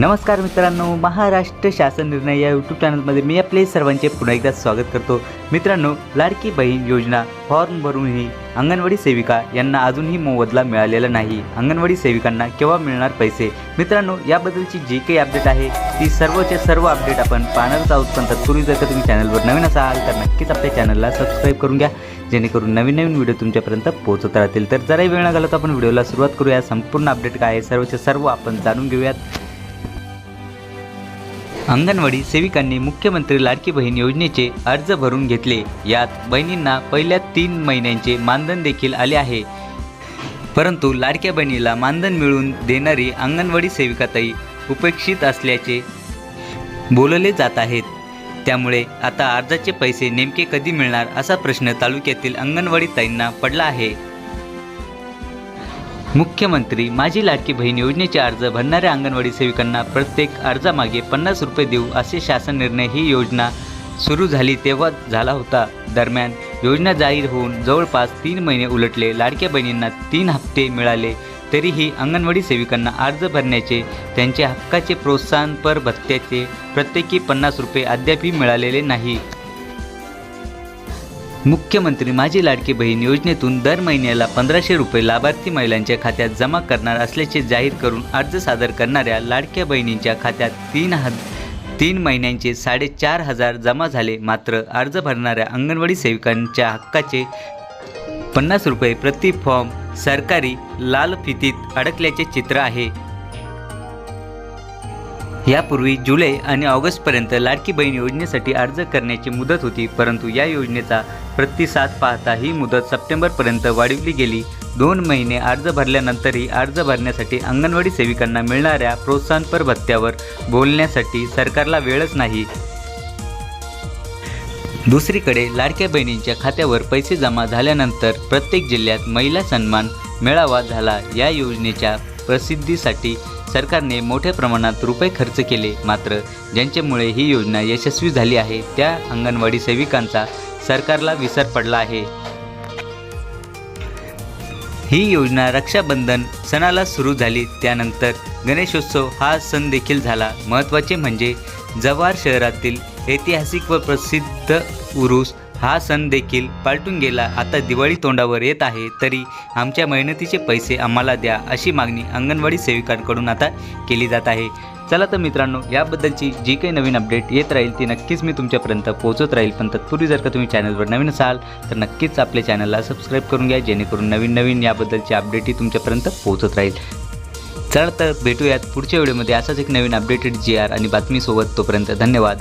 नमस्कार मित्रांनो महाराष्ट्र शासन निर्णय या यूट्यूब चॅनलमध्ये मी आपले सर्वांचे पुन्हा एकदा स्वागत करतो. मित्रांनो लाडकी बहीण योजना फॉर्म भरूनही अंगणवाडी सेविका यांना अजूनही मोबदला मिळालेला नाही. अंगणवाडी सेविकांना केव्हा मिळणार पैसे? मित्रांनो याबद्दलची जी काही अपडेट आहे ती सर्वच्या सर्व अपडेट आपण पाहणारच आहोत. पण तत्पूर्वी जर का तुम्ही चॅनलवर नवीन असाल तर नक्कीच आपल्या चॅनलला सबस्क्राईब करून घ्या. जेणेकरून नवीन नवीन व्हिडिओ तुमच्यापर्यंत पोहोचत राहतील. तर जराही वेळ न घालवता आपण व्हिडिओला सुरुवात करूया. संपूर्ण अपडेट काय आहे सर्वच्या सर्व आपण जाणून घेऊयात. अंगणवाडी सेविकांनी मुख्यमंत्री लाडकी बहीण योजनेचे अर्ज भरून घेतले. यात बहिणींना पहिल्या तीन महिन्यांचे मानधन देखील आले आहे. परंतु लाडक्या बहिणीला मानधन मिळवून देणारी अंगणवाडी सेविकाताई उपेक्षित असल्याचे बोलले जात आहेत. त्यामुळे आता अर्जाचे पैसे नेमके कधी मिळणार असा प्रश्न तालुक्यातील अंगणवाडी ताईंना पडला आहे. मुख्यमंत्री माझी लाडकी बहीण योजनेचे अर्ज भरणाऱ्या अंगणवाडी सेविकांना प्रत्येक अर्जामागे पन्नास रुपये देऊ असे शासन निर्णय ही योजना सुरू झाली तेव्हा झाला होता. दरम्यान योजना जाहीर होऊन जवळपास तीन महिने उलटले. लाडक्या बहिणींना तीन हप्ते मिळाले तरीही अंगणवाडी सेविकांना अर्ज भरण्याचे त्यांच्या हक्काचे प्रोत्साहनपर भत्त्याचे प्रत्येकी पन्नास रुपये अद्यापही मिळालेले नाही. मुख्यमंत्री माझी लाडकी बहीण योजनेतून दर महिन्याला पंधराशे रुपये लाभार्थी महिलांच्या खात्यात जमा करणार असल्याचे जाहीर करून अर्ज सादर करणाऱ्या लाडक्या बहिणींच्या खात्यात तीन ह तीन महिन्यांचे साडेचार हजार जमा झाले. मात्र अर्ज भरणाऱ्या अंगणवाडी सेविकांच्या हक्काचे पन्नास रुपये प्रति फॉर्म सरकारी लाल फितीत अडकल्याचे चित्र आहे. यापूर्वी जुलै आणि ऑगस्टपर्यंत लाडकी बहीण योजनेसाठी अर्ज करण्याची मुदत होती परंतु या योजनेचा प्रतिसाद पाहता ही मुदत सप्टेंबरपर्यंत वाढवली गेली. दोन महिने अर्ज भरल्यानंतरही अर्ज भरण्यासाठी अंगणवाडी सेविकांना मिळणाऱ्या प्रोत्साहनपर भत्त्यावर बोलण्यासाठी सरकारला वेळच नाही. दुसरीकडे लाडक्या बहिणींच्या खात्यावर पैसे जमा झाल्यानंतर प्रत्येक जिल्ह्यात महिला सन्मान मेळावा झाला. या योजनेच्या प्रसिद्धीसाठी सरकारने मोठ्या प्रमाणात रुपये खर्च केले मात्र ज्यांच्यामुळे ही योजना यशस्वी झाली आहे त्या अंगणवाडी सेविकांचा सरकारला विसर पडला आहे. ही योजना रक्षाबंधन सणाला सुरू झाली त्यानंतर गणेशोत्सव हा सण देखील झाला. महत्त्वाचे म्हणजे जव्हार शहरातील ऐतिहासिक व प्रसिद्ध उरूस हा सण देखील पालटून गेला. आता दिवाळी तोंडावर येत आहे. तरी आमच्या मेहनतीचे पैसे आम्हाला द्या अशी मागणी अंगणवाडी सेविकांकडून आता केली जात आहे. चला तर मित्रांनो याबद्दलची जी काही नवीन अपडेट येत राहील ती नक्कीच मी तुमच्यापर्यंत पोहोचत राहील. पण तत्पूर्वी जर का तुम्ही चॅनलवर नवीन असाल तर नक्कीच आपल्या चॅनलला सबस्क्राईब करून घ्या जेणेकरून नवीन नवीन याबद्दलची अपडेटही तुमच्यापर्यंत पोहोचत राहील. चला तर भेटूयात पुढच्या व्हिडिओमध्ये असाच एक नवीन अपडेटेड जी आर आणि बातमीसोबत. तोपर्यंत धन्यवाद.